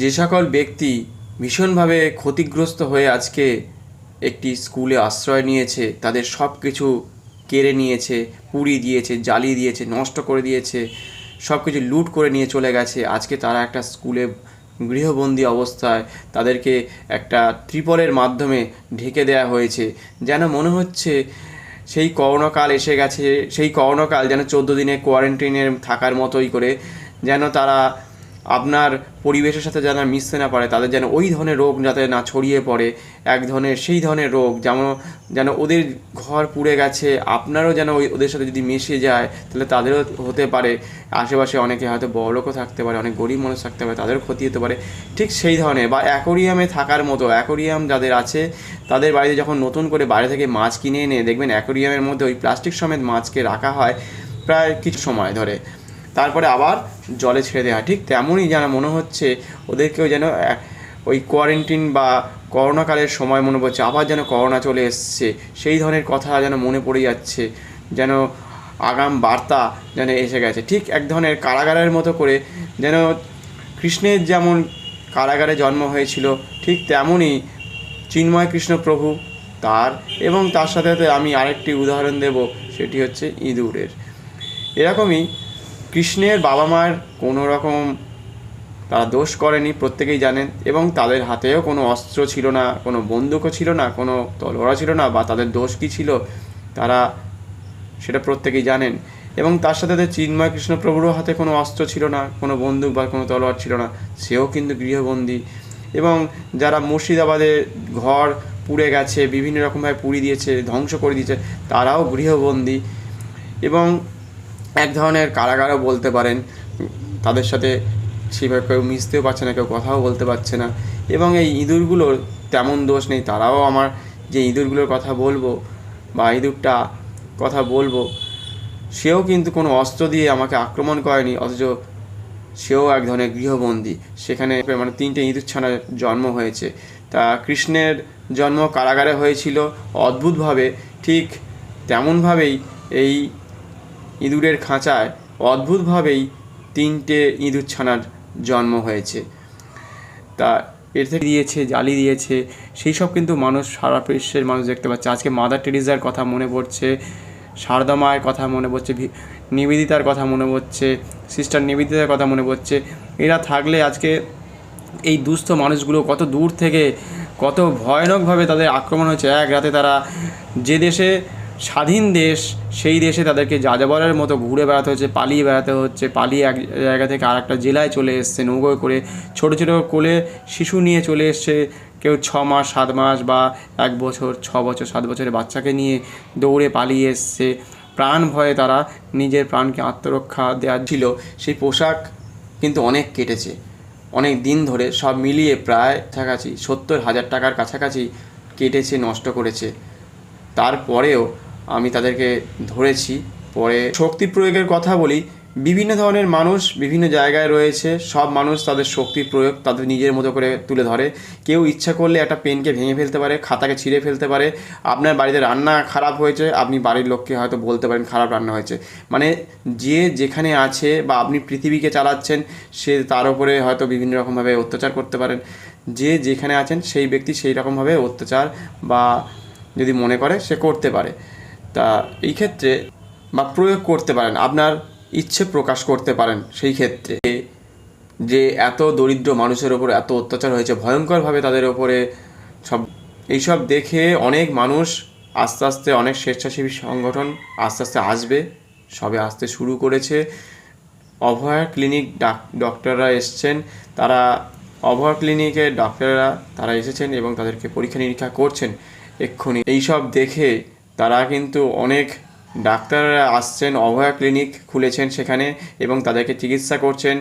যে সকল ব্যক্তি ভীষণভাবে ক্ষতিগ্রস্ত হয়ে আজকে একটি স্কুলে আশ্রয় নিয়েছে, তাদের সব কিছু কেড়ে নিয়েছে পুড়িয়ে দিয়েছে, জ্বালিয়ে দিয়েছে, নষ্ট করে দিয়েছে সব কিছু লুট করে নিয়ে চলে গেছে। আজকে তারা একটা স্কুলে গৃহবন্দী অবস্থায় তাদেরকে একটা ত্রিপলের মাধ্যমে ঢেকে দেওয়া হয়েছে। যেন মনে হচ্ছে সেই করোনাকাল এসে গেছে, সেই করোনাকাল যেন চোদ্দ দিনে কোয়ারেন্টাইনে থাকার মতোই করে, যেন তারা আপনার পরিবেশের সাথে যেন মিশতে না পারে, তাদের যেন ওই ধরনের রোগ যাতে না ছড়িয়ে পড়ে, এক ধরনের সেই ধরনের রোগ, যেমন, যেন ওদের ঘর পুড়ে গেছে, আপনারও যেন ওই ওদের সাথে যদি মিশে যায়, তাহলে তাদেরও হতে পারে। আশেপাশে অনেকে হয়তো বড়লোকও থাকতে পারে, অনেক গরিব মানুষ থাকতে পারে, তাদেরও ক্ষতি হতে পারে। ঠিক সেই ধরনের, বা অ্যাকোরিয়ামে থাকার মতো, অ্যাকোরিয়াম যাদের আছে, তাদের বাড়িতে যখন নতুন করে বাইরে থেকে মাছ কিনে এনে, দেখবেন অ্যাকোরিয়ামের মধ্যে ওই প্লাস্টিক সমেত মাছকে রাখা হয় প্রায় কিছু সময় ধরে। তারপরে আবার জলে ছেড়ে দেওয়া ঠিক তেমনই যেন মনে হচ্ছে ওদেরকেও যেন ওই কোয়ারেন্টিন বা করোনাকালের সময় মনে পড়ছে, আবার যেন করোনা চলে এসছে। সেই ধরনের কথা যেন মনে পড়ে যাচ্ছে, যেন আগাম বার্তা যেন এসে গেছে। ঠিক এক ধরনের কারাগারের মতো করে যেন কৃষ্ণের যেমন কারাগারে জন্ম হয়েছিল, ঠিক তেমনই চিন্ময় কৃষ্ণ প্রভু তার এবং তার সাথে সাথে আমি আরেকটি উদাহরণ দেব, সেটি হচ্ছে ইঁদুরের। এরকমই কৃষ্ণের বাবা মায়ের কোনো রকম তারা দোষ করেনি, প্রত্যেকেই জানেন, এবং তাদের হাতেও কোনো অস্ত্র ছিল না, কোনো বন্দুকও ছিল না, কোনো তলোয়ারও ছিল না, বা তাদের দোষ কী ছিল, তারা সেটা প্রত্যেকেই জানেন। এবং তার সাথে সাথে চিন্ময় কৃষ্ণপ্রভুরও হাতে কোনো অস্ত্র ছিল না, কোনো বন্দুক বা কোনো তলোয়ার ছিল না, সেও কিন্তু গৃহবন্দী। এবং যারা মুর্শিদাবাদে ঘর পুড়ে গেছে, বিভিন্ন রকমভাবে পুড়ি দিয়েছে, ধ্বংস করে দিয়েছে, তারাও গৃহবন্দী। এবং এক ধরনের কারাগারও বলতে পারেন। তাদের সাথে সেভাবে কেউ মিশতেও পারছে না, কেউ কথাও বলতে পারছে না। এবং এই ইঁদুরগুলোর তেমন দোষ নেই। তারাও আমার যে ইঁদুরগুলোর কথা বলব বা ইঁদুরটা কথা বলব, সেও কিন্তু কোনো অস্ত্র দিয়ে আমাকে আক্রমণ করেনি, অথচ সেও এক ধরনের গৃহবন্দী। সেখানে মানে তিনটে ইঁদুর ছানার জন্ম হয়েছে। তা কৃষ্ণের জন্ম কারাগারে হয়েছিল। অদ্ভুতভাবে ঠিক তেমনভাবেই এই ইঁদুরের খাঁচায় অদ্ভুতভাবেই তিনটে ইঁদুর ছানার জন্ম হয়েছে। তা এর থেকে দিয়েছে জালি দিয়েছে। সেই সব কিন্তু মানুষ সারা বিশ্বের মানুষ দেখতে পাচ্ছে। আজকে মাদার টেরিজার কথা মনে পড়ছে সারদা মায়ের কথা মনে পড়ছে নিবেদিতার কথা মনে পড়ছে, সিস্টার নিবেদিতার কথা মনে পড়ছে। এরা থাকলে আজকে এই দুস্থ মানুষগুলো কত দূর থেকে কত ভয়ানকভাবে তাদের আক্রমণ হয়েছে। এক রাতে তারা যে দেশে স্বাধীন দেশ, সেই দেশে তাদেরকে যাযাবরের মতো ঘুরে বেড়াতে হচ্ছে, পালিয়ে বেড়াতে হচ্ছে, পালিয়ে এক জায়গা থেকে আর একটা জেলায় চলে এসছে নৌকোয় করে। ছোট ছোট কোলে শিশু নিয়ে চলে এসছে, কেউ ছ মাস, সাত মাস বা এক বছর, ছ বছর, সাত বছরের বাচ্চাকে নিয়ে দৌড়ে পালিয়ে এসছে। প্রাণ ভয়ে তারা নিজের প্রাণকে আত্মরক্ষা দেওয়ার ছিল। সেই পোশাক কিন্তু অনেক কেটেছে। অনেক দিন ধরে সব মিলিয়ে প্রায় কাছাকাছি সত্তর হাজার টাকার কাছাকাছি কেটেছে, নষ্ট করেছে। তারপরেও আমি তাদেরকে ধরেছি। পরে শক্তি প্রয়োগের কথা বলি, বিভিন্ন ধরনের মানুষ বিভিন্ন জায়গায় রয়েছে, সব মানুষ তাদের শক্তি প্রয়োগ তাদের নিজের মতো করে তুলে ধরে। কেউ ইচ্ছা করলে একটা পেনকে ভেঙে ফেলতে পারে, খাতাকে ছিঁড়ে ফেলতে পারে। আপনার বাড়িতে রান্না খারাপ হয়েছে, আপনি বাড়ির লোককে হয়তো বলতে পারেন খারাপ রান্না হয়েছে। মানে যে যেখানে আছে বা আপনি পৃথিবীকে চালাচ্ছেন, সে তার উপরে হয়তো বিভিন্ন রকমভাবে অত্যাচার করতে পারেন। যে যেখানে আছেন, সেই ব্যক্তি সেই রকমভাবে অত্যাচার বা যদি মনে করে, সে করতে পারে। তা এই ক্ষেত্রে বা প্রয়োগ করতে পারেন, আপনার ইচ্ছে প্রকাশ করতে পারেন সেই ক্ষেত্রে। যে এত দরিদ্র মানুষের ওপর এত অত্যাচার হয়েছে, ভয়ঙ্করভাবে তাদের ওপরে সব এইসব দেখে অনেক মানুষ আস্তে আস্তে, অনেক স্বেচ্ছাসেবী সংগঠন আস্তে আস্তে আসবে, সবে আসতে শুরু করেছে। অভয়া ক্লিনিক ডাক, ডক্টররা এসছেন, তারা অভয়া ক্লিনিকের ডক্টররা, তারা এসেছেন এবং তাদেরকে পরীক্ষা নিরীক্ষা করছেন এক্ষুনি। এইসব দেখে তারা কিন্তু অনেক ডাক্তাররা আসছেন, অভয়া ক্লিনিক খুলেছেন সেখানে এবং তাদেরকে চিকিৎসা করছেন।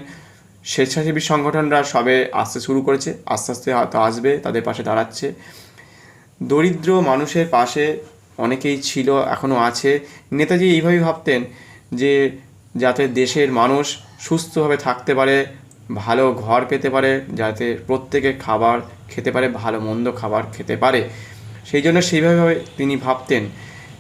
স্বেচ্ছাসেবী সংগঠনরা সবে আসতে শুরু করেছে, আস্তে আস্তে হয়তো আসবে, তাদের পাশে দাঁড়াচ্ছে। দরিদ্র মানুষের পাশে অনেকেই ছিল এখনও আছে। নেতাজি এইভাবেই ভাবতেন যে যাতে দেশের মানুষ সুস্থভাবে থাকতে পারে, ভালো ঘর পেতে পারে, যাতে প্রত্যেকে খাবার খেতে পারে, ভালো মন্দ খাবার খেতে পারে। সেই জন্য সেইভাবে তিনি ভাবতেন।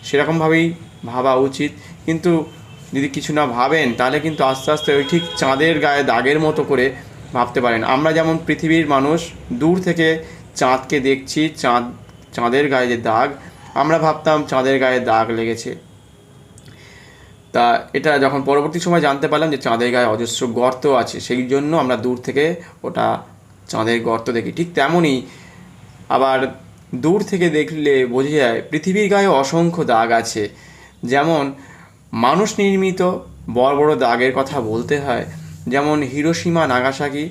সেরকমভাবেই ভাবা উচিত। কিন্তু যদি কিছু না ভাবেন, তাহলে কিন্তু আস্তে আস্তে ওই ঠিক চাঁদের গায়ে দাগের মতো করে ভাবতে পারেন। আমরা যেমন পৃথিবীর মানুষ, দূর থেকে চাঁদকে দেখছি, চাঁদ, চাঁদের গায়ে যে দাগ, আমরা ভাবতাম চাঁদের গায়ে দাগ লেগেছে। তা এটা যখন পরবর্তী সময় জানতে পারলাম যে চাঁদের গায়ে অজস্র গর্ত আছে, সেই জন্য আমরা দূর থেকে ওটা চাঁদের গর্ত দেখি। ঠিক তেমনই আবার দূর থেকে দেখলে বোঝা যায় পৃথিবীর গায়ে অসংখ্য দাগ আছে। যেমন, মানুষ নির্মিত বড় বড় দাগের কথা বলতে হয়। যেমন হিরোসীমা নাগাসাকি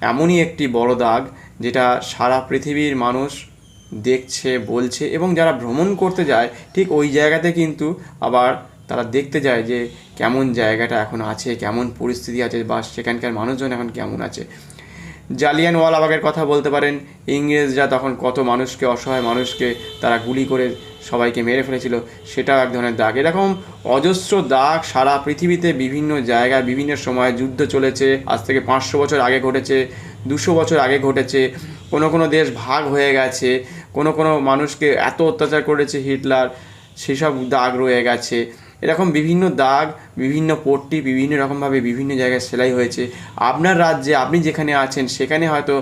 এমনই একটি বড় দাগ যেটা সারা পৃথিবীর মানুষ দেখছে, বলছে এবং যারা ভ্রমণ করতে যায়, ঠিক ওই জায়গাতে কিন্তু আবার তারা দেখতে যায় যে কেমন জায়গাটা এখন আছে, কেমন পরিস্থিতি আছে বা সেখানকার মানুষজন এখন কেমন আছে। জালিয়ান ওয়ালাবাগের কথা বলতে পারেন। ইংরেজরা তখন কত মানুষকে, অসহায় মানুষকে তারা গুলি করে সবাইকে মেরে ফেলেছিল সেটাও এক ধরনের দাগ। এরকম অজস্র দাগ সারা পৃথিবীতে বিভিন্ন জায়গায়, বিভিন্ন সময়ে যুদ্ধ চলেছে, আজ থেকে পাঁচশো বছর আগে ঘটেছে, দুশো বছর আগে ঘটেছে, কোনো কোনো দেশ ভাগ হয়ে গেছে, কোনো কোনো মানুষকে এত অত্যাচার করেছে হিটলার, সেসব দাগ রয়ে গেছে। এরকম বিভিন্ন দাগ, বিভিন্ন পট্টি, বিভিন্ন রকমভাবে বিভিন্ন জায়গায় সেলাই হয়েছে। আপনার রাজ্যে আপনি যেখানে আছেন, সেখানে হয়তো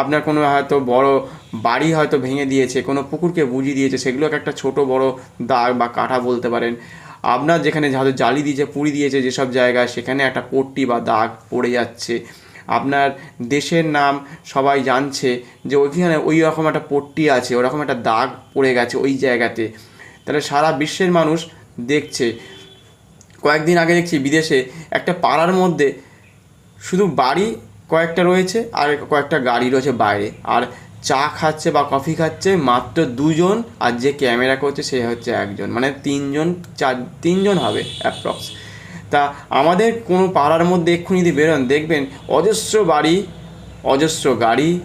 আপনার কোনো হয়তো বড় বাড়ি হয়তো ভেঙে দিয়েছে, কোনো পুকুরকে বুঝিয়ে দিয়েছে, সেগুলোকে একটা ছোট বড় দাগ বা কাঠা বলতে পারেন। আপনার যেখানে হয়তো জালি দিয়েছে, পুড়ি দিয়েছে যেসব জায়গায়, সেখানে একটা পট্টি বা দাগ পড়ে যাচ্ছে। আপনার দেশের নাম সবাই জানছে যে ওইখানে ওই রকম একটা পট্টি আছে, ওরকম একটা দাগ পড়ে গেছে ওই জায়গাতে। তাহলে সারা বিশ্বের মানুষ দেখছে। কয়েকদিন আগে দেখছি বিদেশে একটা পাড়ার মধ্যে শুধু বাড়ি কয়েকটা রয়েছে আর কয়েকটা গাড়ি রয়েছে বাইরে। আর চা খাচ্ছে বা কফি খাচ্ছে মাত্র দুজন আর যে ক্যামেরা করছে সে হচ্ছে একজন। মানে তিনজন, চার, তিনজন হবে অ্যাপ্রক্স। তা আমাদের কোনো পাড়ার মধ্যে এক্ষুনি যদি বেরোন, দেখবেন অজস্র বাড়ি, অজস্র গাড়ি,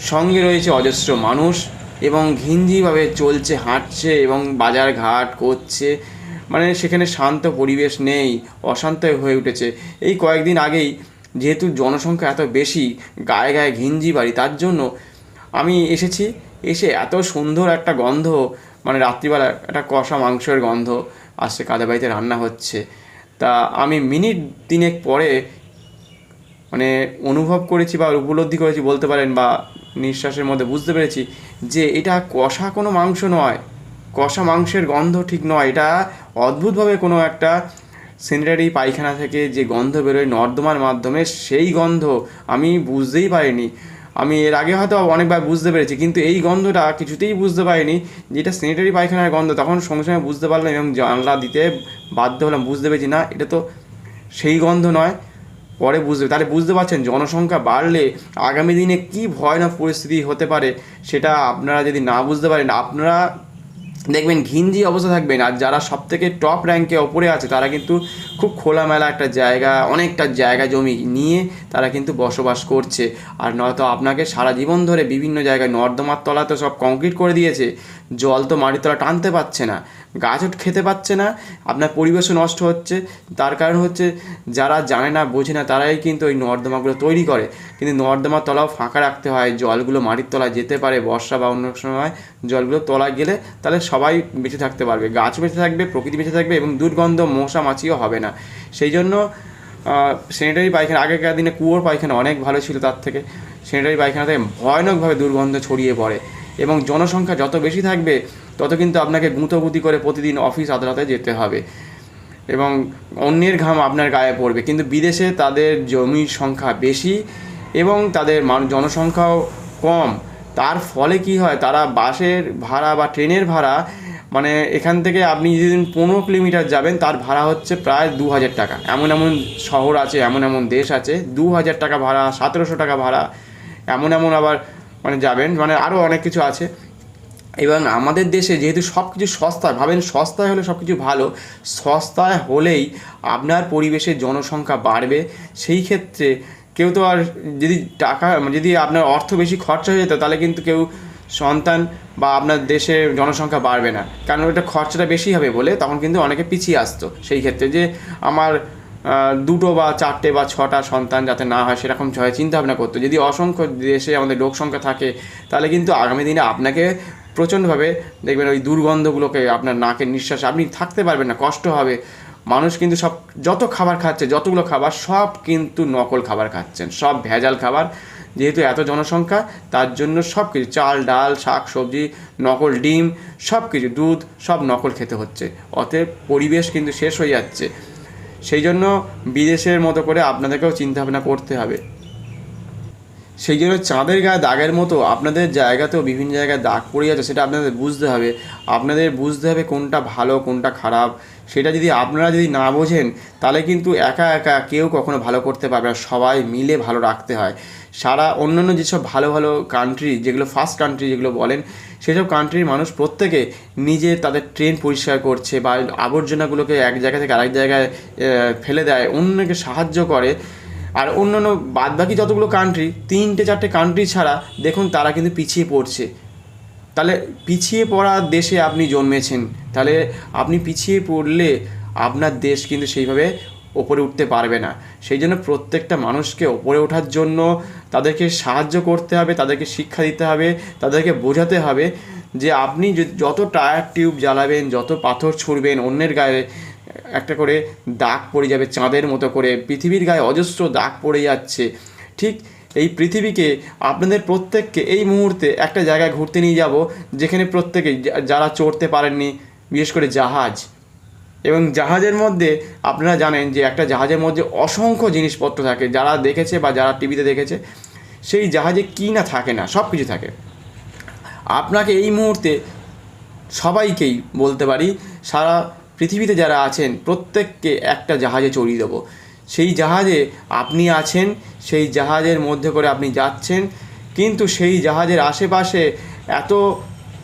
সঙ্গে রয়েছে অজস্র মানুষ এবং ঘিঞ্জিভাবে চলছে, হাঁটছে এবং বাজার ঘাট করছে। মানে সেখানে শান্ত পরিবেশ নেই অশান্ত হয়ে উঠেছে। এই কয়েকদিন আগেই যেহেতু জনসংখ্যা এত বেশি, গায়ে গায়ে ঘিঞ্জি বাড়ি, তার জন্য আমি এসেছি, এসে এত সুন্দর একটা গন্ধ মানে রাত্রিবেলা একটা কষা মাংসের গন্ধ আসছে, কাদের বাড়িতে রান্না হচ্ছে। তা আমি মিনিট তিনেক পরে মানে অনুভব করেছি বা উপলব্ধি করেছি বলতে পারেন বা নিঃশ্বাসের মধ্যে বুঝতে পেরেছি যে এটা কষা কোনো মাংস নয়। কষা মাংসের গন্ধ ঠিক নয়। এটা অদ্ভুতভাবে কোনো একটা স্যানিটারি পায়খানা থেকে যে গন্ধ বেরোয় নর্দমার মাধ্যমে, সেই গন্ধ আমি বুঝতেই পারিনি। আমি এর আগে হয়তো অনেকবার বুঝতে পেরেছি, কিন্তু এই গন্ধটা কিছুতেই বুঝতে পারিনি যে এটা স্যানিটারি পায়খানার গন্ধ। তখন সঙ্গে সঙ্গে বুঝতে পারলাম এবং জানলা দিতে বাধ্য হলাম, বুঝতে পেরেছি, না, এটা তো সেই গন্ধ নয়। পরে বুঝতে, তাহলে বুঝতে পারছেন, জনসংখ্যা বাড়লে আগামী দিনে কী ভয়ানক পরিস্থিতি হতে পারে সেটা আপনারা যদি না বুঝতে পারেন, আপনারা দেখবেন ঘিঞ্জি অবস্থা থাকবেন, আর যারা সব থেকে টপ র্যাঙ্কে ওপরে আছে, তারা কিন্তু খুব খোলামেলা একটা জায়গা, অনেকটা জায়গা জমি নিয়ে তারা কিন্তু বসবাস করছে। আর নয়তো আপনাকে সারা জীবন ধরে বিভিন্ন জায়গায় নর্দমার তলা তো সব কংক্রিট করে দিয়েছে, জল তো মাটির তলা টানতে পারছে না। গাছও খেতে পাচ্ছে না, আপনার পরিবেশও নষ্ট হচ্ছে। তার কারণ হচ্ছে, যারা জানে না, বোঝে না, তারাই কিন্তু ওই নর্দমাগুলো তৈরি করে। কিন্তু নর্দমার তলাও ফাঁকা রাখতে হয়, জলগুলো মাটির তলায় যেতে পারে, বর্ষা বা অন্য সময় জলগুলো তলায় গেলে তাহলে সবাই বেঁচে থাকতে পারবে। গাছ বেঁচে থাকবে, প্রকৃতি বেঁচে থাকবে এবং দুর্গন্ধ, মশা মাছিও হবে না। সেই জন্য স্যানিটারি পায়খানা, আগেকার দিনে কুয়োর পায়খানা অনেক ভালো ছিল তার থেকে। স্যানিটারি পায়খানা থেকে ভয়ানকভাবে দুর্গন্ধ ছড়িয়ে পড়ে এবং জনসংখ্যা যত বেশি থাকবে তত কিন্তু আপনাকে গুঁতোগুতি করে প্রতিদিন অফিস আদালতে যেতে হবে। এবং অন্যের ঘাম আপনার গায়ে পড়বে। কিন্তু বিদেশে তাদের জমির সংখ্যা বেশি এবং তাদের জনসংখ্যাও কম। তার ফলে কি হয়? তারা বাসের ভাড়া বা ট্রেনের ভাড়া মানে এখান থেকে আপনি যেদিন পনেরো কিলোমিটার যাবেন, তার ভাড়া হচ্ছে প্রায় দু হাজার টাকা। এমন এমন শহর আছে, এমন এমন দেশ আছে, দু হাজার টাকা ভাড়া, সতেরোশো টাকা ভাড়া, এমন এমন আবার মানে যাবেন। মানে আরও অনেক কিছু আছে। এবং আমাদের দেশে যেহেতু সব কিছু সস্তায়, ভাবেন সস্তায় হলে সব কিছু ভালো, সস্তায় হলেই আপনার পরিবেশের জনসংখ্যা বাড়বে। সেই ক্ষেত্রে কেউ তো আর যদি টাকা, যদি আপনার অর্থ বেশি খরচা হয়ে যেত, তাহলে কিন্তু কেউ সন্তান বা আপনার দেশে জনসংখ্যা বাড়বে না। কারণ ওটা খরচাটা বেশি হবে বলে তখন কিন্তু অনেকে পিছিয়ে আসতো। সেই ক্ষেত্রে যে আমার দুটো বা চারটে বা ছটা সন্তান যাতে না হয়, সেরকম চিন্তা ভাবনা করতো। যদি অসংখ্য দেশে আমাদের লোক সংখ্যা থাকে, তাহলে কিন্তু আগামী দিনে আপনাকে প্রচণ্ডভাবে দেখবেন ওই দুর্গন্ধগুলোকে আপনার নাকের নিঃশ্বাস, আপনি থাকতে পারবেন না, কষ্ট হবে। মানুষ কিন্তু সব, যত খাবার খাচ্ছে, যতগুলো খাবার, সব কিন্তু নকল খাবার খাচ্ছেন। সব ভেজাল খাবার, যেহেতু এত জনসংখ্যা, তার জন্য সব কিছু চাল, ডাল, শাক, সবজি, নকল ডিম সব কিছু দুধ, সব নকল খেতে হচ্ছে। অতএব পরিবেশ কিন্তু শেষ হয়ে যাচ্ছে। সেই জন্য বিদেশের মতো করে আপনাদেরকেও চিন্তাভাবনা করতে হবে। সেই জন্য চাঁদের গায়ে দাগের মতো আপনাদের জায়গাতেও বিভিন্ন জায়গায় দাগ পড়ে যাচ্ছে, সেটা আপনাদের বুঝতে হবে। আপনাদের বুঝতে হবে কোনটা ভালো, কোনটা খারাপ। সেটা যদি আপনারা যদি না বোঝেন, তাহলে কিন্তু একা একা কেউ কখনো ভালো করতে পারবে না। সবাই মিলে ভালো রাখতে হয়। সারা অন্যান্য যেসব ভালো ভালো কান্ট্রি যেগুলো ফার্স্ট কান্ট্রি যেগুলো বলেন, সেসব কান্ট্রির মানুষ প্রত্যেকে নিজে তাদের ট্রেন পরিষ্কার করছে বা আবর্জনাগুলোকে এক জায়গা থেকে আরেক জায়গায় ফেলে দেয়, অন্যকে সাহায্য করে। আর অন্যান্য বাদবাকি যতগুলো কান্ট্রি তিনটে চারটে কান্ট্রি ছাড়া দেখুন তারা কিন্তু পিছিয়ে পড়ছে। তাহলে পিছিয়ে পড়া দেশে আপনি জন্মেছেন, তাহলে আপনি পিছিয়ে পড়লে আপনার দেশ কিন্তু সেইভাবে ওপরে উঠতে পারবে না। সেই জন্য প্রত্যেকটা মানুষকে ওপরে ওঠার জন্য তাদেরকে সাহায্য করতে হবে, তাদেরকে শিক্ষা দিতে হবে, তাদেরকে বোঝাতে হবে যে আপনি যত টায়ার টিউব জ্বালাবেন, যত পাথর ছুঁড়বেন, অন্যের গায়ে একটা করে দাগ পড়ে যাবে, চাঁদের মতো করে। পৃথিবীর গায়ে অজস্র দাগ পড়ে যাচ্ছে। ঠিক এই পৃথিবীকে আপনাদের প্রত্যেককে এই মুহূর্তে একটা জায়গায় ঘুরতে নিয়ে যাব, যেখানে প্রত্যেকে যারা চড়তে পারেননি, বিশেষ করে জাহাজ। এবং জাহাজের মধ্যে আপনারা জানেন যে একটা জাহাজের মধ্যে অসংখ্য জিনিসপত্র থাকে, যারা দেখেছে বা যারা টিভিতে দেখেছে, সেই জাহাজে কী না থাকে না সব কিছু থাকে। আপনাকে এই মুহূর্তে সবাইকেই বলতে পারি, সারা পৃথিবীতে যারা আছেন, প্রত্যেককে একটা জাহাজে চড়িয়ে দেবো। সেই জাহাজে আপনি আছেন, সেই জাহাজের মধ্যে করে আপনি যাচ্ছেন, কিন্তু সেই জাহাজের আশেপাশে এত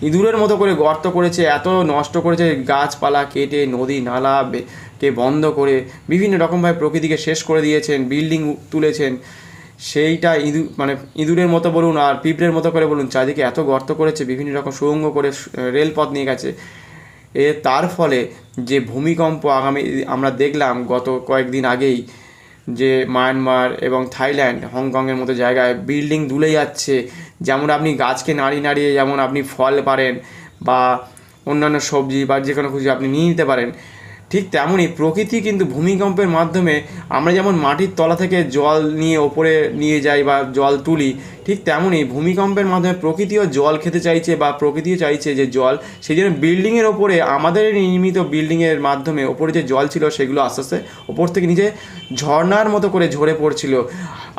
ইঁদুরের মতো করে গর্ত করেছে, এত নষ্ট করেছে, গাছপালা কেটে, নদী নালা কে বন্ধ করে বিভিন্ন রকমভাবে প্রকৃতিকে শেষ করে দিয়েছেন, বিল্ডিং তুলেছেন। সেইটা ইঁদুর মানে ইঁদুরের মতো বলুন আর পিঁপড়ের মতো করে বলুন, চারিদিকে এত গর্ত করেছে, বিভিন্ন রকম সুড়ঙ্গ করে রেলপথ নিয়ে গেছে। এ তার ফলে যে ভূমিকম্প আগামী আমরা দেখলাম গত কয়েকদিন আগেই যে মায়ানমার এবং থাইল্যান্ড হংকংয়ের মতো জায়গায় বিল্ডিং দুলে যাচ্ছে। যেমন আপনি গাছকে নাড়িয়ে নাড়িয়ে যেমন আপনি ফল পারেন বা অন্যান্য সবজি বা যে কোনো কিছু আপনি নিয়ে নিতে পারেন ঠিক তেমনই প্রকৃতি কিন্তু ভূমিকম্পের মাধ্যমে আমরা যেমন মাটির তলা থেকে জল নিয়ে ওপরে নিয়ে যাই বা জল তুলি, ঠিক তেমনই ভূমিকম্পের মাধ্যমে প্রকৃতিও জল খেতে চাইছে বা প্রকৃতিও চাইছে যে জল, সেই জন্য বিল্ডিংয়ের ওপরে আমাদের নির্মিত বিল্ডিংয়ের মাধ্যমে ওপরে যে জল ছিল সেগুলো আস্তে আস্তে ওপর থেকে নিচে ঝর্নার মতো করে ঝরে পড়ছিল।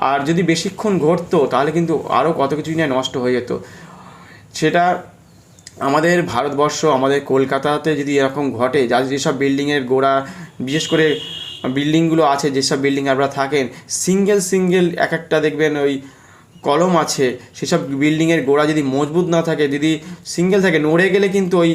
আর যদি বেশিক্ষণ ঘটতো তাহলে কিন্তু আরও কত কিছু নিয়ে নষ্ট হয়ে যেত। সেটা আমাদের ভারতবর্ষ, আমাদের কলকাতাতে যদি এরকম ঘটে যা যেসব বিল্ডিংয়ের গোড়া, বিশেষ করে বিল্ডিংগুলো আছে, যেসব বিল্ডিং আপনারা থাকেন, সিঙ্গেল সিঙ্গেল এক একটা দেখবেন ওই কলম আছে, সেসব বিল্ডিংয়ের গোড়া যদি মজবুত না থাকে, যদি সিঙ্গেল থাকে, নড়ে গেলে কিন্তু ওই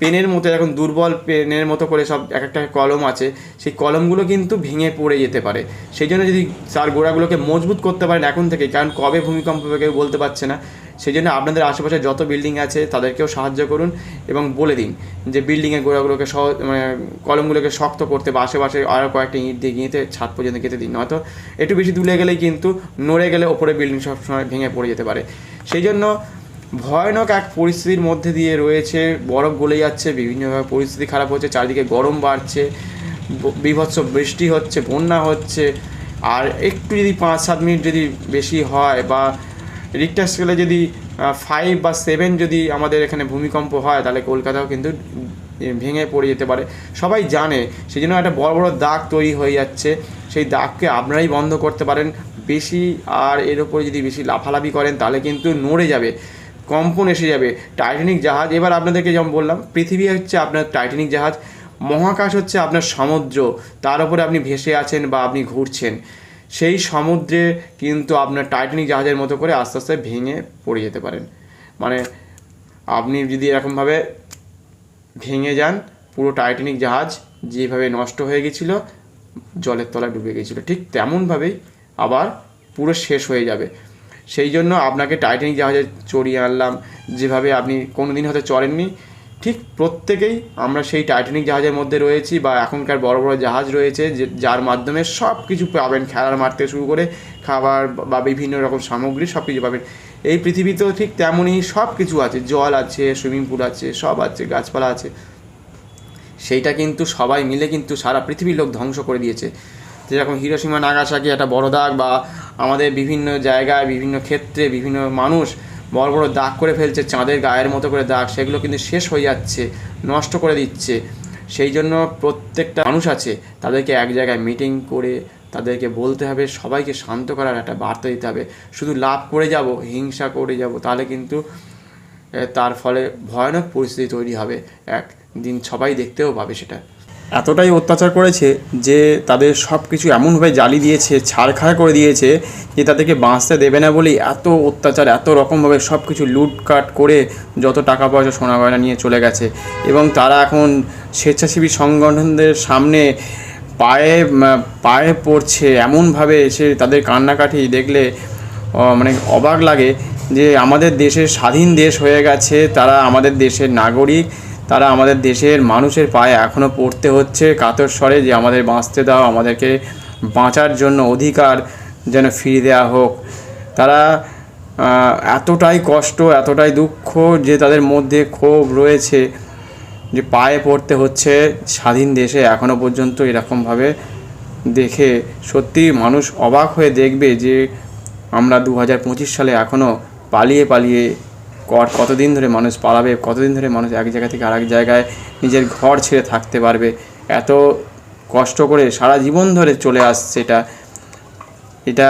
পেনের মতো এখন দুর্বল পেনের মতো করে সব এক একটা কলম আছে, সেই কলমগুলো কিন্তু ভেঙে পড়ে যেতে পারে। সেই জন্য যদি তার গোড়াগুলোকে মজবুত করতে পারেন এখন থেকে, কারণ কবে ভূমিকম্প কেউ বলতে পারছে না। সেই জন্য আপনাদের আশেপাশে যত বিল্ডিং আছে, তাদেরকেও সাহায্য করুন এবং বলে দিন যে বিল্ডিংয়ের গোড়াগুলোকে সহ মানে কলমগুলোকে শক্ত করতে বা আশেপাশে আরও কয়েকটা ইঁট দিয়ে গিয়েতে ছাদ পর্যন্ত গেঁথে দিন। নয়তো একটু বেশি দুলে গেলেই কিন্তু নড়ে গেলে ওপরে বিল্ডিং সবসময় ভেঙে পড়ে যেতে পারে। সেই জন্য ভয়ানক এক পরিস্থিতির মধ্যে দিয়ে রয়েছে, বরফ গলে যাচ্ছে, বিভিন্নভাবে পরিস্থিতি খারাপ হচ্ছে, চারিদিকে গরম বাড়ছে বীভৎস বৃষ্টি হচ্ছে, বন্যা হচ্ছে। আর একটু যদি পাঁচ সাত মিনিট যদি বেশি হয় বা রিক্টার স্কেলে যদি ফাইভ বা সেভেন যদি আমাদের এখানে ভূমিকম্প হয়, তাহলে কলকাতাও কিন্তু ভেঙে পড়ে যেতে পারে। সবাই জানে সেই জন্য একটা বড় বড় দাগ তৈরি হয়ে যাচ্ছে। সেই দাগকে আপনারাই বন্ধ করতে পারেন। বেশি আর এর উপরে যদি বেশি লাফালাফি করেন, তাহলে কিন্তু নড়ে যাবে, কম্পন এসে যাবে। টাইটানিক জাহাজ, এবার আপনাদেরকে যেমন বললাম, পৃথিবী হচ্ছে আপনার টাইটানিক জাহাজ। মহাকাশ হচ্ছে আপনার সমুদ্র। তার উপরে আপনি ভেসে আছেন বা আপনি ঘুরছেন। সেই সমুদ্রে কিন্তু আপনার টাইটানিক জাহাজের মতো করে আস্তে আস্তে ভেঙে পড়ে যেতে পারেন। মানে আপনি যদি এরকমভাবে ভেঙে যান, পুরো টাইটানিক জাহাজ যেভাবে নষ্ট হয়ে গেছিল, জলের তলায় ডুবে গেছিল, ঠিক তেমনভাবেই আবার পুরো শেষ হয়ে যাবে। সেই জন্য আপনাকে টাইটানিক জাহাজে চড়িয়ে আনলাম। যেভাবে আপনি কোনো দিন হয়তো চড়েননি ঠিক প্রত্যেকেই আমরা সেই টাইটানিক জাহাজের মধ্যে রয়েছি বা এখনকার বড় বড় জাহাজ রয়েছে যে, যার মাধ্যমে সব কিছু পাবেন, খেলার মাঠ থেকে শুরু করে খাবার বা বিভিন্ন রকম সামগ্রী সব কিছু পাবেন। এই পৃথিবীতেও ঠিক তেমনই সব কিছু আছে, জল আছে, সুইমিং পুল আছে, সব আছে, গাছপালা আছে। সেইটা কিন্তু সবাই মিলে কিন্তু সারা পৃথিবীর লোক ধ্বংস করে দিয়েছে। যেরকম হিরোসীমা নাগাসাকি একটা বড় দাগ বা আমাদের বিভিন্ন জায়গায়, বিভিন্ন ক্ষেত্রে বিভিন্ন মানুষ বড় বড় দাগ করে ফেলছে, চাঁদের গায়ের মতো করে দাগ, সেগুলো কিন্তু শেষ হয়ে যাচ্ছে, নষ্ট করে দিচ্ছে। সেই জন্য প্রত্যেকটা মানুষ আছে, তাদেরকে এক জায়গায় মিটিং করে তাদেরকে বলতে হবে, সবাইকে শান্ত করার একটা বার্তা দিতে হবে। শুধু লাভ করে যাব, হিংসা করে যাব, তাহলে কিন্তু তার ফলে ভয়ানক পরিস্থিতি তৈরি হবে। এক দিন সবাই দেখতেও পাবে সেটা। এতটাই অত্যাচার করেছে যে তাদের সব কিছু এমনভাবে জ্বালি দিয়েছে, ছাড়খাড় করে দিয়েছে যে তাদেরকে বাঁচতে দেবে না বলেই এত অত্যাচার, এত রকমভাবে সব কিছু লুটকাট করে যত টাকা পয়সা সোনা গয়না নিয়ে চলে গেছে। এবং তারা এখন স্বেচ্ছাসেবী সংগঠনদের সামনে পায়ে পায়ে পড়ছে। এমনভাবে এসে তাদের কান্নাকাটি দেখলে মানে অবাক লাগে যে আমাদের দেশের স্বাধীন দেশ হয়ে গেছে, তারা আমাদের দেশের নাগরিক। তারা আমাদের দেশের মানুষের পায়ে এখনও পড়তে হচ্ছে। কাতর স্বরে যে আমাদের বাঁচতে দাও, আমাদেরকে বাঁচার জন্য অধিকার যেন ফিরিয়ে দেওয়া হোক। তারা এতটাই কষ্ট, এতটাই দুঃখ যে তাদের মধ্যে ক্ষোভ রয়েছে যে পায়ে পড়তে হচ্ছে। স্বাধীন দেশে এখনও পর্যন্ত এরকমভাবে দেখে সত্যি মানুষ অবাক হয়ে দেখবে যে আমরা দু হাজার পঁচিশ সালে এখনও পালিয়ে পালিয়ে কর, কতদিন ধরে মানুষ পালাবে, কতদিন ধরে মানুষ এক জায়গা থেকে আরেক জায়গায় নিজের ঘর ছেড়ে থাকতে পারবে? এত কষ্ট করে সারা জীবন ধরে চলে আসছে এটা। এটা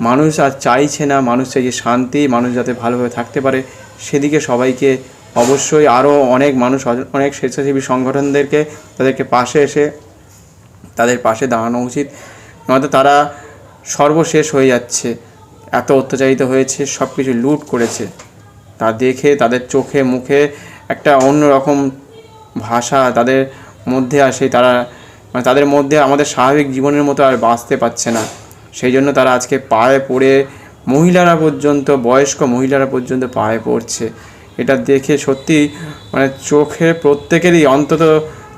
মানুষ আর চাইছে না মানুষ চাইছে শান্তি, মানুষ যাতে ভালোভাবে থাকতে পারে। সেদিকে সবাইকে অবশ্যই আরও অনেক মানুষ, অনেক স্বেচ্ছাসেবী সংগঠনদেরকে, তাদেরকে পাশে এসে তাদের পাশে দাঁড়ানো উচিত। নয়তো তারা সর্বশেষ হয়ে যাচ্ছে, এত অত্যাচারিত হয়েছে সব কিছু লুট করেছে। তা দেখে, তাদের চোখে, মুখে একটা অন্যরকম ভাষা তাদের মধ্যে আসে। তারা মানে তাদের মধ্যে, আমাদের স্বাভাবিক জীবনের মতো আর বাঁচতে পারছে না। সেই জন্য তারা আজকে পায়ে পড়ে মহিলারা পর্যন্ত, বয়স্ক মহিলারা পর্যন্ত পায়ে পড়ছে। এটা দেখে সত্যি মানে চোখে প্রত্যেকেরই, অন্তত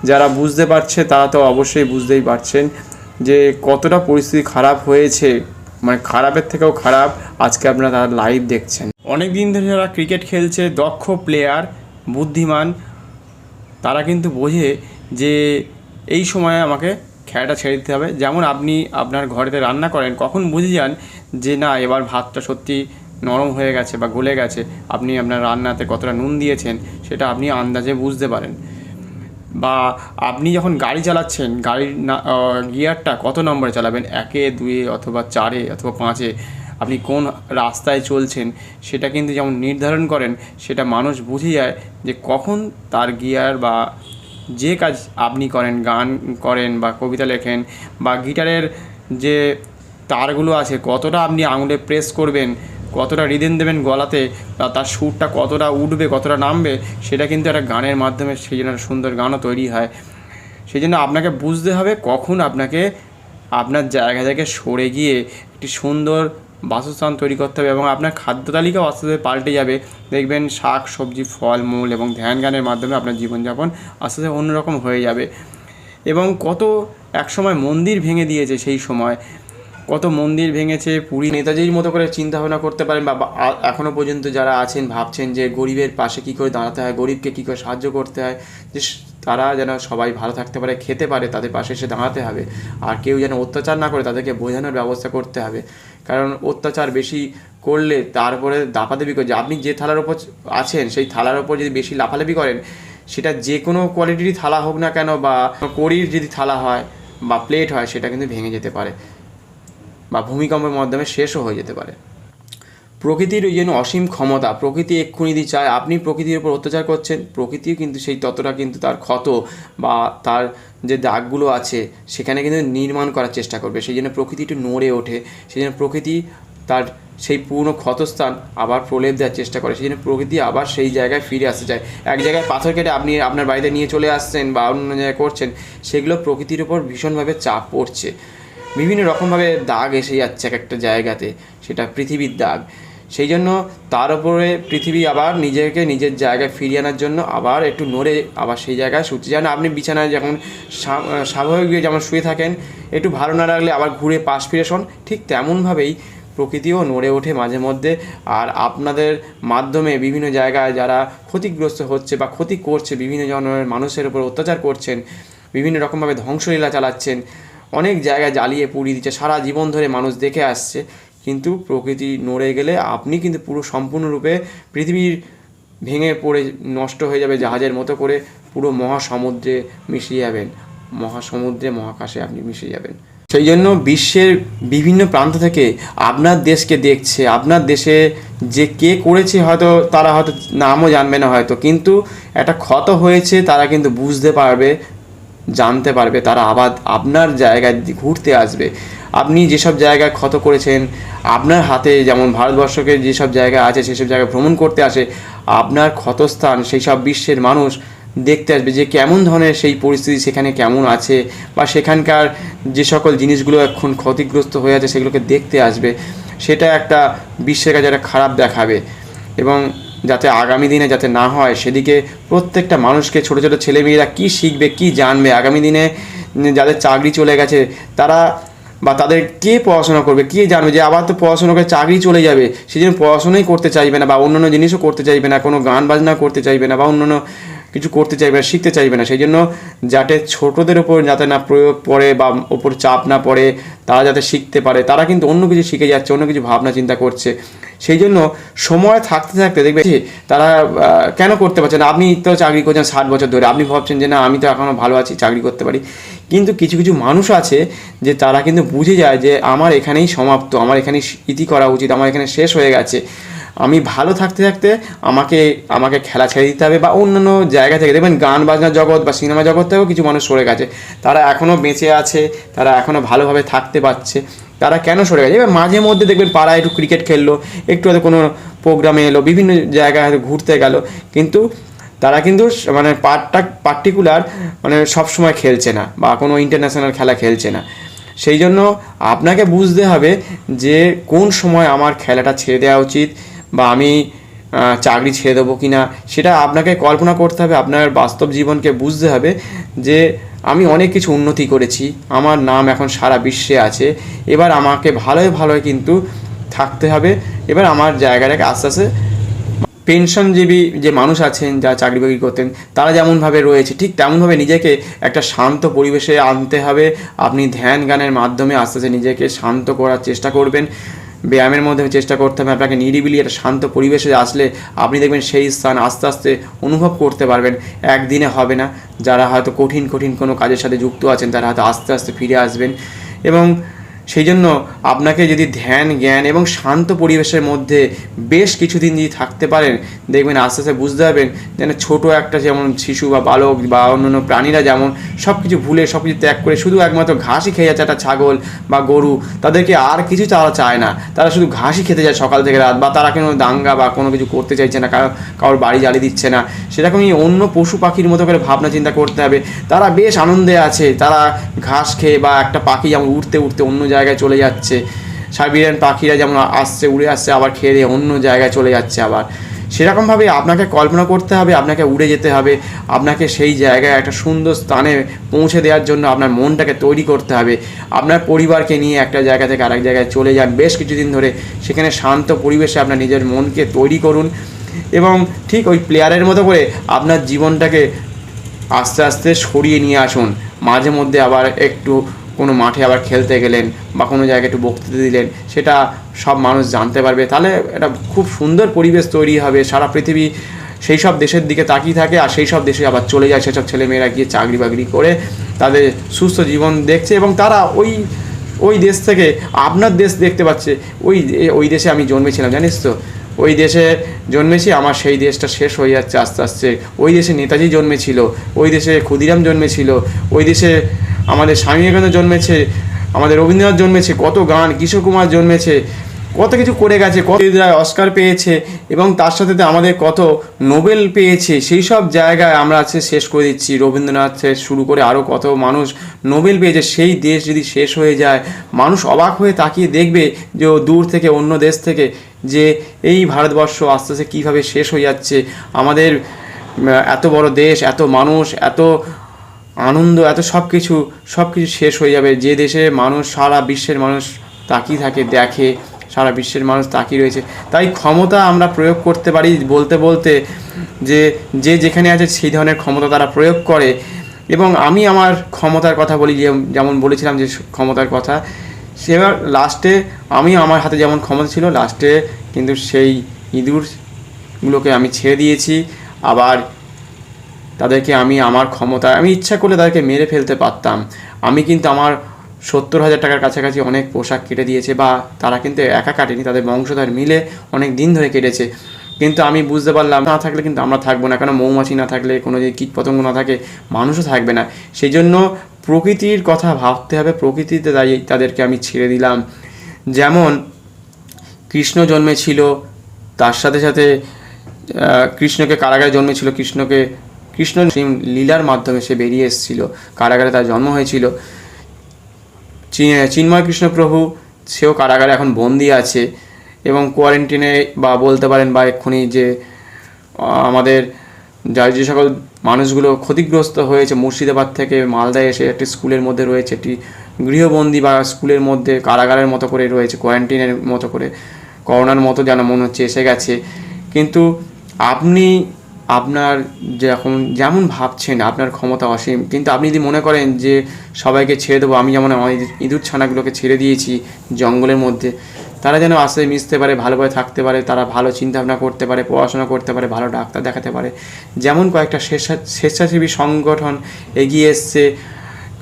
যারা বুঝতে পারছে, তারা তো অবশ্যই বুঝতেই পারছেন যে কতটা পরিস্থিতি খারাপ হয়েছে। মানে খারাপের থেকেও খারাপ আজকে আপনারা তারা লাইভ দেখছেন। অনেক দিন ধরে যারা ক্রিকেট খেলছে, দক্ষ প্লেয়ার বুদ্ধিমান, তারা কিন্তু বোঝে যে এই সময়ে আমাকে খেলাটা ছেড়ে দিতে হবে। যেমন আপনি আপনার ঘরেতে রান্না করেন, কখন বুঝে যান যে না, এবার ভাতটা সত্যি নরম হয়ে গেছে বা গলে গেছে। আপনি আপনার রান্নাতে কতটা নুন দিয়েছেন, সেটা আপনি আন্দাজে বুঝতে পারেন। বা আপনি যখন গাড়ি চালাচ্ছেন, গাড়ির না গিয়ারটা কত নম্বরে চালাবেন? একে, দুয়ে, অথবা চারে, অথবা পাঁচে? আপনি কোন রাস্তায় চলছেন সেটা কিন্তু যেমন নির্ধারণ করেন, সেটা মানুষ বুঝে যায় যে কখন তার গিয়ার বা যে কাজ আপনি করেন, গান করেন বা কবিতা লেখেন বা গিটারের যে তারগুলো আছে, কতটা আপনি আঙুলে প্রেস করবেন, কতটা রিদেন দেবেন গলাতে বা তার সুরটা কতটা উঠবে, কতটা নামবে, সেটা কিন্তু একটা গানের মাধ্যমে সেই জন্য একটা সুন্দর গানও তৈরি হয়। সেই জন্য আপনাকে বুঝতে হবে কখন আপনাকে আপনার জায়গা থেকে সরে গিয়ে একটি সুন্দর বাসস্থান তৈরি করতে হবে এবং আপনার খাদ্য তালিকাও আস্তে আস্তে পাল্টে যাবে। দেখবেন শাক, সবজি, ফল, মূল এবং ধ্যান জ্ঞানের মাধ্যমে আপনার জীবনযাপন আস্তে আস্তে অন্যরকম হয়ে যাবে। এবং কত একসময় মন্দির ভেঙে দিয়েছে সেই সময়। কত মন্দির ভেঙেছে, পুরী নেতাজির মতো করে চিন্তা ভাবনা করতে পারেন বা বা- আ- এখনও পর্যন্ত যারা আছেন ভাবছেন যে গরিবের পাশে কী করে দাঁড়াতে হয়, গরিবকে কী করে সাহায্য করতে হয়, যে তারা যেন সবাই ভালো থাকতে পারে, খেতে পারে, তাদের পাশে এসে দাঁড়াতে হবে। আর কেউ যেন অত্যাচার না করে তাদেরকে বোঝানোর ব্যবস্থা করতে হবে। কারণ অত্যাচার বেশি করলে তারপরে দাপাদাবি করে, যে আপনি যে থালার ওপর আছেন, সেই থালার ওপর যদি বেশি লাফালাফি করেন, সেটা যে কোনো কোয়ালিটিরই থালা হোক না কেন বা কড়ির যদি থালা হয় বা প্লেট হয়, সেটা কিন্তু ভেঙে যেতে পারে। বা ভূমিকম্পের মাধ্যমে শেষও হয়ে যেতে পারে। প্রকৃতির ওই জন্য অসীম ক্ষমতা, প্রকৃতি এক্ষুনি যদি চায়, আপনি প্রকৃতির উপর অত্যাচার করছেন, প্রকৃতিও কিন্তু সেই ততটা কিন্তু তার ক্ষত বা তার যে দাগগুলো আছে, সেখানে কিন্তু নির্মাণ করার চেষ্টা করবে। সেই জন্য প্রকৃতি একটু নড়ে ওঠে, সেই জন্য প্রকৃতি তার সেই পুরনো ক্ষতস্থান আবার প্রলেপ দেওয়ার চেষ্টা করে। সেই জন্য প্রকৃতি আবার সেই জায়গায় ফিরে আসতে চায়। এক জায়গায় পাথর কেটে আপনি আপনার বাড়িতে নিয়ে চলে আসছেন বা অন্য জায়গায় করছেন, সেগুলো প্রকৃতির উপর ভীষণভাবে চাপ পড়ছে। বিভিন্ন রকমভাবে দাগ এসে যাচ্ছে এক একটা জায়গাতে, সেটা পৃথিবীর দাগ। সেই জন্য তার উপরে পৃথিবী আবার নিজেকে নিজের জায়গায় ফিরিয়ে আনার জন্য আবার একটু নড়ে আবার সেই জায়গায় শুচ্ছে যেন আপনি বিছানায় যখন স্বাভাবিক যেমন শুয়ে থাকেন, একটু ভালো না লাগলে আবার ঘুরে পাশ ফিরে শোন। ঠিক তেমনভাবেই প্রকৃতিও নড়ে ওঠে মাঝে মধ্যে। আর আপনাদের মাধ্যমে বিভিন্ন জায়গায় যারা ক্ষতিগ্রস্ত হচ্ছে বা ক্ষতি করছে, বিভিন্ন জনের মানুষের উপর অত্যাচার করছেন, বিভিন্ন রকমভাবে ধ্বংসলীলা চালাচ্ছেন অনেক জায়গায় জ্বালিয়ে পুড়িয়ে দিচ্ছে, সারা জীবন ধরে মানুষ দেখে আসছে। কিন্তু প্রকৃতি নড়ে গেলে আপনি কিন্তু পুরো সম্পূর্ণরূপে পৃথিবীর ভেঙে পড়ে, নষ্ট হয়ে যাবে জাহাজের মতো করে পুরো মহাসমুদ্রে মিশে যাবেন। মহাসমুদ্রে, মহাকাশে আপনি মিশে যাবেন। সেই জন্য বিশ্বের বিভিন্ন প্রান্ত থেকে আপনার দেশকে দেখছে, আপনার দেশে যে কে করেছে হয়তো তারা হয়তো নামও জানবে না হয়তো, কিন্তু একটা ক্ষত হয়েছে তারা কিন্তু বুঝতে পারবে জানতে পারবে, তারা আবার আপনার জায়গায় ঘুরতে আসবে। আপনি যেসব জায়গায় ক্ষত করেছেন, আপনার হাতে যেমন ভারতবর্ষকে যেসব জায়গা আছে, সেসব জায়গায় ভ্রমণ করতে আসে, আপনার ক্ষতস্থান সেই সব বিশ্বের মানুষ দেখতে আসবে যে কেমন ধরনের সেই পরিস্থিতি সেখানে কেমন আছে বা সেখানকার যে সকল জিনিসগুলো এখন ক্ষতিগ্রস্ত হয়ে আছে সেগুলোকে দেখতে আসবে। সেটা একটা বিশ্বের কাছে একটা খারাপ দেখাবে এবং যাতে আগামী দিনে যাতে না হয়, সেদিকে প্রত্যেকটা মানুষকে, ছোটো ছোট ছেলেমেয়েরা কী শিখবে, কী জানবে? আগামী দিনে যাদের চাকরি চলে গেছে, তারা বা তাদের কে পড়াশোনা করবে? কে জানবে যে আবার তো পড়াশোনা করে চাকরি চলে যাবে? সেই জন্য পড়াশোনাই করতে চাইবে না বা অন্যান্য জিনিসও করতে চাইবে না, কোনো গান বাজনা করতে চাইবে না বা অন্যান্য কিছু করতে চাইবে না, শিখতে চাইবে না। সেই জন্য যাতে ছোটদের ওপর যাতে না প্রয়োগ পড়ে বা ওপর চাপ না পড়ে, তারা যাতে শিখতে পারে, তারা কিন্তু অন্য কিছু শিখে যাচ্ছে, অন্য কিছু ভাবনা চিন্তা করছে। সেই জন্য সময় থাকতে থাকতে দেখবে তারা কেন করতে পারছে না? আপনি তো চাকরি করছেন ষাট বছর ধরে, আপনি ভাবছেন যে না, আমি তো এখনও ভালো আছি, চাকরি করতে পারি। কিন্তু কিছু কিছু মানুষ আছে যে তারা কিন্তু বুঝে যায় যে আমার এখানেই সমাপ্ত, আমার এখানেই ইতি করা উচিত, আমার এখানে শেষ হয়ে গেছে। আমি ভালো থাকতে থাকতে আমাকে আমাকে খেলা ছেড়ে দিতে হবে বা অন্যান্য জায়গা থেকে দেখবেন গান বাজনার জগৎ বা সিনেমা জগৎ থেকেও কিছু মানুষ সরে গেছে। তারা এখনও বেঁচে আছে, তারা এখনও ভালোভাবে থাকতে পারছে। তারা কেন সরে গেছে? এবার মাঝে মধ্যে দেখবেন পাড়ায় একটু ক্রিকেট খেললো, একটু হয়তো কোনো প্রোগ্রামে এলো, বিভিন্ন জায়গায় হয়তো ঘুরতে গেল। কিন্তু তারা কিন্তু মানে পার্টটা পার্টিকুলার মানে সবসময় খেলছে না বা কোনো ইন্টারন্যাশনাল খেলা খেলছে না। সেই জন্য আপনাকে বুঝতে হবে যে কোন সময় আমার খেলাটা ছেড়ে দেওয়া উচিত বা আমি চাকরি ছেড়ে দেবো কি না সেটা আপনাকে কল্পনা করতে হবে, আপনার বাস্তব জীবনকে বুঝতে হবে যে আমি অনেক কিছু উন্নতি করেছি, আমার নাম এখন সারা বিশ্বে আছে, এবার আমাকে ভালোই ভালোই কিন্তু থাকতে হবে, এবার আমার জায়গাটাকে আস্তে আস্তে পেনশনজীবী যে মানুষ আছেন যা চাকরি বাকরি করতেন, তারা যেমনভাবে রয়েছে, ঠিক তেমনভাবে নিজেকে একটা শান্ত পরিবেশে আনতে হবে, আপনি ধ্যান গানের মাধ্যমে আস্তে আস্তে নিজেকে শান্ত করার চেষ্টা করবেন। ব্যায়ামের মধ্যে চেষ্টা করতে হবে, আপনাকে নিরিবিলি একটা শান্ত পরিবেশে আসলে আপনি দেখবেন সেই স্থান আস্তে আস্তে অনুভব করতে পারবেন। একদিনে হবে না। যারা হয়তো কঠিন কঠিন কোনো কাজের সাথে যুক্ত আছেন, তারা হয়তো আস্তে আস্তে ফিরে আসবেন। এবং সেই জন্য আপনাকে যদি ধ্যান, জ্ঞান এবং শান্ত পরিবেশের মধ্যে বেশ কিছুদিন যদি থাকতে পারেন, দেখবেন আস্তে আস্তে বুঝতে পারবেন যেন ছোট একটা যেমন শিশু বা বালক বা অন্যান্য প্রাণীরা যেমন সব কিছু ভুলে সব কিছু ত্যাগ করে শুধু একমাত্র ঘাসই খেয়ে যাচ্ছে একটা ছাগল বা গরু, তাদেরকে আর কিছু তারা চায় না। তারা শুধু ঘাসই খেতে যায় সকাল থেকে রাত বা তারা কোনো দাঙ্গা বা কোনো কিছু করতে চাইছে না, কারও, কারোর বাড়ি জ্বালিয়ে দিচ্ছে না। সেরকমই অন্য পশু পাখির মতো করে ভাবনা চিন্তা করতে হবে। তারা বেশ আনন্দে আছে, তারা ঘাস খেয়ে বা একটা পাখি যেমন উঠতে উঠতে অন্য জায়গায় চলে যাচ্ছে। সাইবেরিয়ান পাখিরা যেমন আসছে, উড়ে আসছে, আবার খেয়ে দিয়ে অন্য জায়গায় চলে যাচ্ছে আবার। সেরকমভাবে আপনাকে কল্পনা করতে হবে, আপনাকে উড়ে যেতে হবে, আপনাকে সেই জায়গায় একটা সুন্দর স্থানে পৌঁছে দেওয়ার জন্য আপনার মনটাকে তৈরি করতে হবে। আপনার পরিবারকে নিয়ে একটা জায়গা থেকে আরেক জায়গায় চলে যান। বেশ কিছুদিন ধরে সেখানে শান্ত পরিবেশে আপনার নিজের মনকে তৈরি করুন এবং ঠিক ওই প্লেয়ারের মতো করে আপনার জীবনটাকে আস্তে আস্তে সরিয়ে নিয়ে আসুন। মাঝে মধ্যে আবার একটু কোনো মাঠে আবার খেলতে গেলেন বা কোনো জায়গায় একটু বক্তৃতা দিলেন, সেটা সব মানুষ জানতে পারবে। তাহলে এটা খুব সুন্দর পরিবেশ তৈরি হবে। সারা পৃথিবী সেই সব দেশের দিকে তাকিয়ে থাকে আর সেই সব দেশে আবার চলে যায়। সেসব ছেলেমেয়েরা গিয়ে চাকরি বাকরি করে তাদের সুস্থ জীবন দেখছে এবং তারা ওই ওই দেশ থেকে আপনার দেশ দেখতে পাচ্ছে। ওই ওই দেশে আমি জন্মেছিলাম, জানিস তো? ওই দেশে জন্মেছি, আমার সেই দেশটা শেষ হয়ে যাচ্ছে আস্তে আস্তে। ওই দেশে নেতাজি জন্মেছিল, ওই দেশে ক্ষুদিরাম জন্মেছিল, ওই দেশে আমাদের স্বামী বিবেকানন্দ জন্মেছে, আমাদের রবীন্দ্রনাথ জন্মেছে, কত গান, কিশোর কুমার জন্মেছে, কত কিছু করে গেছে, কত রায় অস্কার পেয়েছে, এবং তার সাথে আমাদের কত নোবেল পেয়েছে, সেই সব জায়গায় আমরা আছে শেষ করে দিচ্ছি। রবীন্দ্রনাথ শুরু করে আরও কত মানুষ নোবেল পেয়েছে, সেই দেশ যদি শেষ হয়ে যায়, মানুষ অবাক হয়ে তাকিয়ে দেখবে যে দূর থেকে, অন্য দেশ থেকে, যে এই ভারতবর্ষ আস্তে আস্তে কীভাবে শেষ হয়ে যাচ্ছে। আমাদের এত বড় দেশ, এত মানুষ, এত আনন্দ, এত সব কিছু সব কিছু শেষ হয়ে যাবে। যে দেশে মানুষ, সারা বিশ্বের মানুষ তাকিয়ে থাকে, দেখে, সারা বিশ্বের মানুষ তাকিয়ে রয়েছে। তাই ক্ষমতা আমরা প্রয়োগ করতে পারি বলতে বলতে যে যে যেখানে আছে সেই ধরনের ক্ষমতা তারা প্রয়োগ করে। এবং আমি আমার ক্ষমতার কথা বলি যেমন বলেছিলাম যে, ক্ষমতার কথা, সেবার লাস্টে আমি আমার হাতে যেমন ক্ষমতা ছিল লাস্টে কিন্তু সেই ইঁদুরগুলোকে আমি ছেড়ে দিয়েছি। আবার তাদেরকে আমি আমার ক্ষমতা, আমি ইচ্ছা করলে তাদেরকে মেরে ফেলতে পারতাম। আমি কিন্তু আমার সত্তর হাজার টাকার কাছাকাছি অনেক পোশাক কেটে দিয়েছে বা তারা কিন্তু একা কাটেনি, তাদের বংশধর মিলে অনেক দিন ধরে কেটেছে। কিন্তু আমি বুঝতে পারলাম, না থাকলে কিন্তু আমরা থাকব না। কেন মৌমাছি না থাকলে, কোনো যে কীট পতঙ্গ না থাকে, মানুষও থাকবে না। সেই জন্য প্রকৃতির কথা ভাবতে হবে, প্রকৃতিতে তাই তাদেরকে আমি ছেড়ে দিলাম। যেমন কৃষ্ণ জন্মেছিল, তার সাথে সাথে কৃষ্ণকে কারাগারে জন্মেছিল, কৃষ্ণকে কৃষ্ণ লীলার মাধ্যমে সে বেরিয়ে এসেছিল। কারাগারে তার জন্ম হয়েছিল। চিন্ময় কৃষ্ণ প্রভু, সেও কারাগারে এখন বন্দি আছে এবং কোয়ারেন্টিনে বা বলতে পারেন বা এক্ষুনি যে আমাদের যা যে সকল মানুষগুলো ক্ষতিগ্রস্ত হয়েছে, মুর্শিদাবাদ থেকে মালদায় এসে একটি স্কুলের মধ্যে রয়েছে, একটি গৃহবন্দী বা স্কুলের মধ্যে কারাগারের মতো করে রয়েছে কোয়ারেন্টিনের মতো করে, করোনার মতো যেন মনে হচ্ছে এসে গেছে। কিন্তু আপনি আপনার যেরকম যেমন ভাবছেন আপনার ক্ষমতা অসীম, কিন্তু আপনি যদি মনে করেন যে সবাইকে ছেড়ে দেবো, আমি যেমন আমার ইঁদুর- ছানাগুলোকে ছেড়ে দিয়েছি জঙ্গলের মধ্যে, তারা যেন আসে মিশতে পারে ভালোভাবে থাকতে পারে, তারা ভালো চিন্তাভাবনা করতে পারে, পড়াশোনা করতে পারে, ভালো ডাক্তার দেখাতে পারে, যেমন কয়েকটা স্বেচ্ছা, স্বেচ্ছাসেবী সংগঠন এগিয়ে এসছে,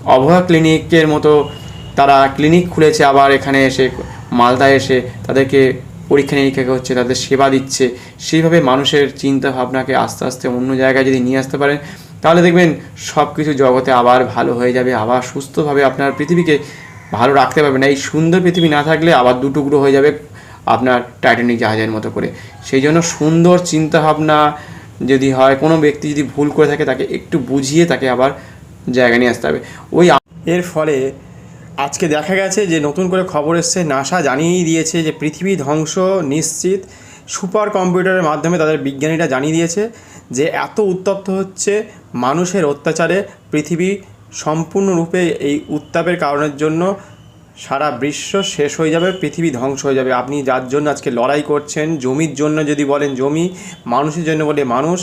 অভয়া ক্লিনিকের মতো তারা ক্লিনিক খুলেছে, আবার এখানে এসে মালদায় এসে তাদেরকে পরীক্ষা নিরীক্ষা হচ্ছে তাদের সেবা দিচ্ছে। সেইভাবে মানুষের চিন্তা ভাবনাকে আস্তে আস্তে অন্য জায়গায় যদি নিয়ে আসতে পারেন তাহলে দেখবেন সব কিছু জগতে আবার ভালো হয়ে যাবে, আবার সুস্থভাবে আপনার পৃথিবীকে ভালো রাখতে পারবেন এই সুন্দর পৃথিবী না থাকলে আবার দুটুকরো হয়ে যাবে আপনার টাইটানিক জাহাজের মতো করে। সেই জন্য সুন্দর চিন্তা ভাবনা যদি হয়, কোনো ব্যক্তি যদি ভুল করে থাকে, তাকে একটু বুঝিয়ে তাকে আবার জায়গা নিয়ে আসতে হবে। ওই এর ফলে আজকে দেখা গেছে যে নতুন করে খবর এসছে, নাসা জানিয়েই দিয়েছে যে পৃথিবী ধ্বংস নিশ্চিত। সুপার কম্পিউটারের মাধ্যমে তাদের বিজ্ঞানীরা জানিয়ে দিয়েছে যে এত উত্তপ্ত হচ্ছে মানুষের অত্যাচারে পৃথিবী সম্পূর্ণরূপে এই উত্তাপের কারণের জন্য সারা বিশ্ব শেষ হয়ে যাবে, পৃথিবী ধ্বংস হয়ে যাবে। আপনি যার জন্য আজকে লড়াই করছেন, জমির জন্য যদি বলেন, জমি মানুষের জন্য বলে মানুষ,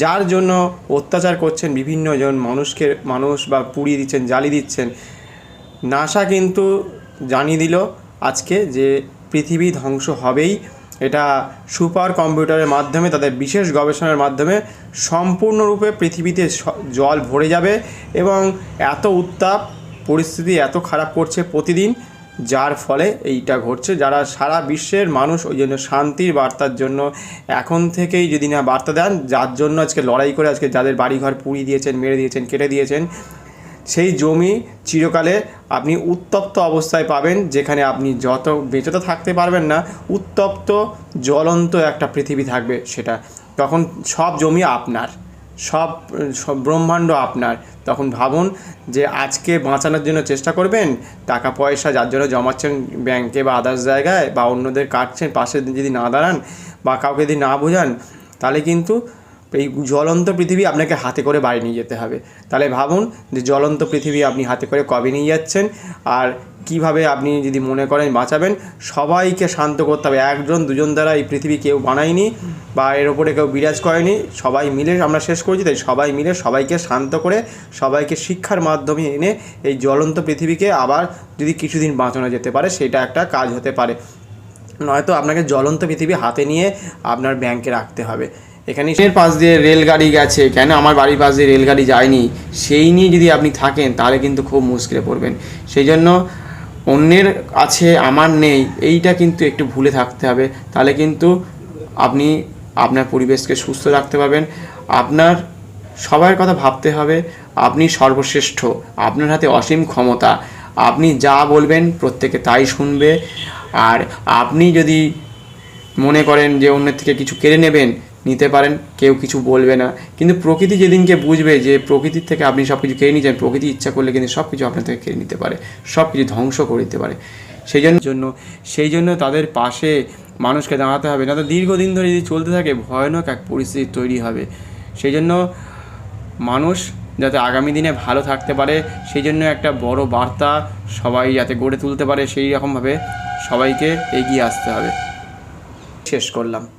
যার জন্য অত্যাচার করছেন, বিভিন্ন জন মানুষকে, মানুষ বা পুড়িয়ে দিচ্ছেন, জ্বালিয়ে দিচ্ছেন নাসা কিন্তু জানিয়ে দিল আজকে যে পৃথিবী ধ্বংস হবেই। এটা সুপার কম্পিউটারের মাধ্যমে, তাদের বিশেষ গবেষণার মাধ্যমে সম্পূর্ণরূপে পৃথিবীতে জল ভরে যাবে এবং এত উত্তাপ, পরিস্থিতি এত খারাপ করছে প্রতিদিন, যার ফলে এইটা ঘটছে। যারা সারা বিশ্বের মানুষ ওই জন্য শান্তির বার্তার জন্য এখন থেকেই যদি না বার্তা দেন, যার জন্য আজকে লড়াই করে আজকে যাদের বাড়িঘর পুড়িয়ে দিয়েছেন, মেরে দিয়েছেন, কেটে দিয়েছেন সেই জমি চিরকালে আপনি উত্তপ্ত অবস্থায় পাবেন, যেখানে আপনি যত বেঁচে তো থাকতে পারবেন না, উত্তপ্ত, জ্বলন্ত একটা পৃথিবী থাকবে সেটা। তখন সব জমি আপনার, সব সব ব্রহ্মাণ্ড আপনার। তখন ভাবুন যে আজকে বাঁচানোর জন্য চেষ্টা করবেন টাকা পয়সা যার জন্য জমাচ্ছেন ব্যাংকে বা আদার্স জায়গায়, বা অন্যদের কাটছেন, পাশে যদি না দাঁড়ান বা কাউকে যদি না বোঝান, তাহলে কিন্তু এই জ্বলন্ত পৃথিবী আপনাকে হাতে করে বাড়ি নিয়ে যেতে হবে। তাহলে ভাবুন যে জ্বলন্ত পৃথিবী আপনি হাতে করে কবে নিয়ে যাচ্ছেন আর কীভাবে আপনি যদি মনে করেন বাঁচাবেন, সবাইকে শান্ত করতে হবে। একজন, দুজন দ্বারা এই পৃথিবী কেউ বানায়নি বা এর ওপরে কেউ বিরাজ করেনি। সবাই মিলে আমরা শেষ করেছি, তাই সবাই মিলে সবাইকে শান্ত করে, সবাইকে শিক্ষার মাধ্যমে এনে এই জ্বলন্ত পৃথিবীকে আবার যদি কিছুদিন বাঁচানো যেতে পারে, সেটা একটা কাজ হতে পারে। নয়তো আপনাকে জ্বলন্ত পৃথিবী হাতে নিয়ে আপনার ব্যাংকে রাখতে হবে। এখানে এর পাশ দিয়ে রেলগাড়ি গেছে। কেন? আমার বাড়ির পাশ দিয়ে রেলগাড়ি যায়নি। সেই নিয়ে যদি আপনি থাকেন, তাহলে কিন্তু খুব মুশকিলে পড়বেন। সেই জন্য অন্যের আছে আমার নেই, এইটা কিন্তু একটু ভুলে থাকতে হবে। তাহলে কিন্তু আপনি আপনার পরিবেশকে সুস্থ রাখতে পারবেন। আপনার সবার কথা ভাবতে হবে, আপনি সর্বশ্রেষ্ঠ, আপনার হাতে অসীম ক্ষমতা। আপনি যা বলবেন, প্রত্যেকে তাই শুনবে। আর আপনি যদি মনে করেন যে অন্যের থেকে কিছু কেড়ে নেবেন নিতে পারেন, কেউ কিছু বলবে না। কিন্তু প্রকৃতি যেদিনকে বুঝবে যে প্রকৃতির থেকে আপনি সব কিছু কেড়ে নিয়েছেন প্রকৃতি ইচ্ছা করলে কিন্তু সব কিছু আপনার থেকে কেড়ে নিতে পারে সব কিছু ধ্বংস করে দিতে পারে। সেই জন্য জন্য সেই জন্য তাদের পাশে মানুষকে দাঁড়াতে হবে। না তো দীর্ঘদিন ধরে যদি চলতে থাকে, ভয়ানক এক পরিস্থিতি তৈরি হবে। সেই জন্য মানুষ যাতে আগামী দিনে ভালো থাকতে পারে সেই জন্য একটা বড় বার্তা সবাই যাতে গড়ে তুলতে পারে, সেই রকমভাবে সবাইকে এগিয়ে আসতে হবে। শেষ করলাম।